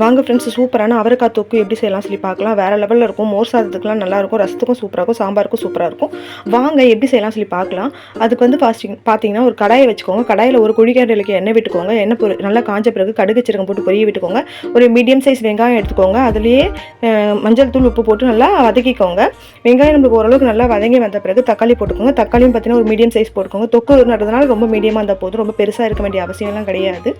வாங்க ஃப்ரெண்ட்ஸ் சூப்பரான அவரைக்காய் தொக்கு எப்படி செய்யலாம் சொல்லி பார்க்கலாம். வேறு லெவலில் இருக்கும். மோர் சாதத்துக்குலாம் நல்லாயிருக்கும் ரசத்துக்கும் சூப்பராக இருக்கும். சாம்பாருக்கும் சூப்பராக இருக்கும். வாங்க எப்படி செய்யலாம் சொல்லி பார்க்கலாம். அதுக்கு வந்து ஃபாஸ்டிங் பார்த்தீங்கன்னா ஒரு கடாயை வச்சுக்கோங்க. கடாயில் ஒரு குழிக்கரண்டிலுக்கு எண்ணெய் விட்டுக்கோங்க. எண்ணெய் பொரு நல்லா காஞ்ச பிறகு கடுகு சிறகம் போட்டு பொரிய விட்டுக்கோங்க. ஒரு மீடியம் சைஸ் வெங்காயம் எடுத்துக்கோங்க. அதுலேயே மஞ்சள் தூள் உப்பு போட்டு நல்லா வதக்கிக்கோங்க. வெங்காயம் நம்மளுக்கு ஓரளவுக்கு நல்லா வதங்கி வந்த பிறகு தக்காளி போட்டுக்கோங்க. தக்காளியும் பார்த்தீங்கன்னா ஒரு மீடியம் சைஸ் போட்டுக்கோங்க. தொக்கு நடந்ததுனால ரொம்ப மீடியமாக இருந்தால் போதும். ரொம்ப பெருசாக இருக்க வேண்டிய அவசியம்லாம் கிடையாது.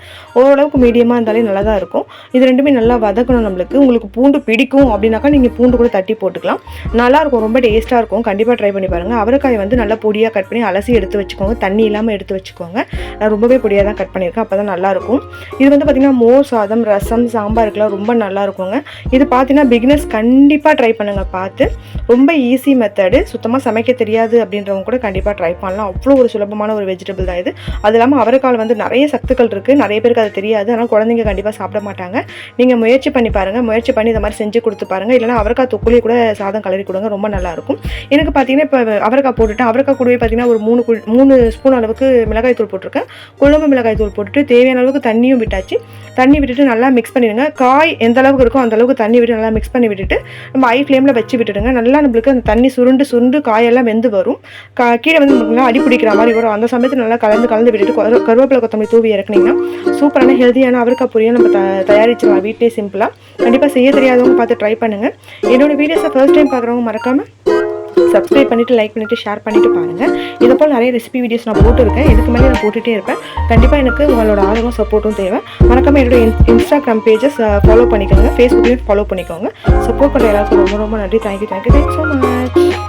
ஓரளவுக்கு மீடியமாக இருந்தாலே நல்லா தான் இருக்கும். இது எல்லாமே நல்லா வதக்கணும் நம்மளுக்கு. உங்களுக்கு பூண்டு பிடிக்கும் அப்படின்னாக்கா நீங்கள் பூண்டு கூட தட்டி போட்டுக்கலாம். நல்லா இருக்கும் ரொம்ப டேஸ்ட்டாக இருக்கும். கண்டிப்பாக ட்ரை பண்ணி பாருங்கள் அவரைக்காய் வந்து நல்லா பொடியாக கட் பண்ணி அலசி எடுத்து வச்சுக்கோங்க. தண்ணி இல்லாமல் எடுத்து வச்சுக்கோங்க. நான் ரொம்பவே பொடியாக தான் கட் பண்ணியிருக்கேன். அப்போ தான் நல்லாயிருக்கும். இது வந்து பார்த்திங்கன்னா மோர் சாதம் ரசம் சாம்பாருக்குலாம் ரொம்ப நல்லா இருக்குங்க இது பார்த்தீங்கன்னா பிகினர்ஸ் கண்டிப்பாக ட்ரை பண்ணுங்கள் பார்த்து ரொம்ப ஈஸி மெத்தடு சுத்தமாக சமைக்க தெரியாது அப்படின்றவங்க கூட கண்டிப்பாக ட்ரை பண்ணலாம். அவ்வளோ ஒரு சுலபமான ஒரு வெஜிடபிள் தான் இது. அது இல்லாமல் அவரைக்கால் வந்து நிறைய சத்துக்கள் இருக்குது நிறைய பேருக்கு அது தெரியாது. ஆனால் குழந்தைங்க கண்டிப்பாக சாப்பிட மாட்டாங்க. நீங்கள் முயற்சி பண்ணி பாருங்கள் முயற்சி பண்ணி இந்த மாதிரி செஞ்சு கொடுத்து பாருங்கள் இல்லைனா அவரைக்காய் தொக்குலேயே கூட சாதம் கலரி கொடுங்க ரொம்ப நல்லாயிருக்கும். எனக்கு பார்த்தீங்கன்னா இப்போ அவரைக்காய் போட்டுட்டேன். அவரைக்காய் கூடவே பார்த்தீங்கன்னா ஒரு மூணு மூணு ஸ்பூன் அளவுக்கு மிளகாய் தூள் போட்டிருக்கேன். குழம்பு மிளகாய் தூள் போட்டுட்டு தேவையான அளவுக்கு தண்ணியும் விட்டாச்சு. தண்ணி விட்டுட்டு நல்லா மிக்ஸ் பண்ணிடுங்க. காய் எந்த அளவுக்கு இருக்கோ அந்த அளவுக்கு தண்ணி விட்டு நல்லா மிக்ஸ் பண்ணி விட்டுட்டு நம்ம ஐ ஃப்ளேமில் வச்சு விட்டுடுங்க. நல்லா நம்மளுக்கு அந்த தண்ணி சுருண்டு சுருண்டு காயெல்லாம் வெந்து வரும். கா கீழே வந்து நமக்கு அடி பிடிக்கிற மாதிரி வரும். அந்த சமயத்தில் நல்லா கலந்து கலந்து விட்டுட்டு கருவேப்பிலை கொத்தமல்லி தூவி இறக்குனீங்கன்னா சூப்பரான ஹெல்த்தியான அவரைக்காய் பொரியல் நம்ம த தயாரிச்சிடலாம். வீட்டிலே சிம்பிளாக கண்டிப்பாக செய்ய தெரியாதவங்க பார்த்து ட்ரை பண்ணுங்கள் என்னோடய வீடியோஸை ஃபர்ஸ்ட் டைம் பார்க்குறவங்க மறக்காமல் சப்ஸ்கிரைப் பண்ணிவிட்டு லைக் பண்ணிவிட்டு ஷேர் பண்ணிவிட்டு பாருங்கள் இதை போல் நிறைய ரெசிபி வீடியோஸ் நான் போட்டுருக்கேன். இதுக்கு மேலே நான் போட்டுகிட்டே இருப்பேன். கண்டிப்பாக எனக்கு உங்களோட ஆதரவும் சப்போர்ட்டும் தேவை. மறக்காமல் என்னோட இன் இன்ஸ்டாகிராம் பேஜஸ் ஃபாலோ பண்ணிக்கோங்க. ஃபேஸ்புக்லேயும் ஃபாலோ பண்ணிக்கோங்க. சப்போர்ட் பண்ணுற எல்லாருக்கும் ரொம்ப ரொம்ப நன்றி. Thank you thank you thank you so much